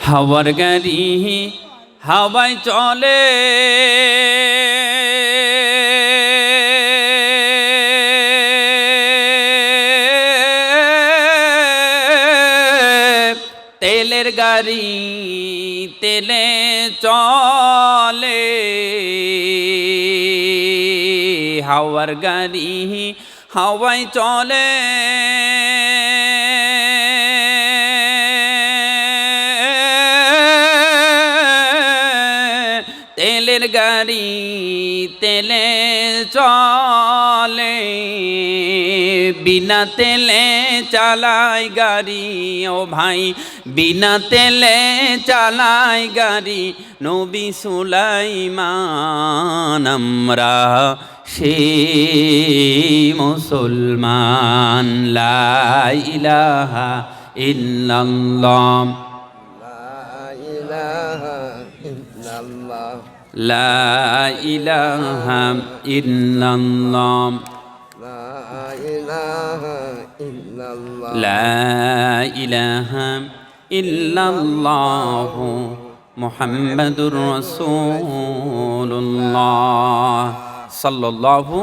হাওয়ার গাড়ি হাওয়ায় চলে। তেলের গাড়ি তেলে চলে। হাওয়ার গাড়ি হাওয়ায় চলে। তেলের গাড়ি, তেলে চলে। বিনা তেলে চালাই গাড়ি, ও ভাই, বিনা তেলে চালাই গাড়ি, নবী সুলাইমান, আমরা সে মুসলমান, লা ইলাহা illallah La ilaha illallah La ilaha illallah La ilaha illallah মুহাম্মাদুর রাসূলুল্লাহ সাল্লাল্লাহু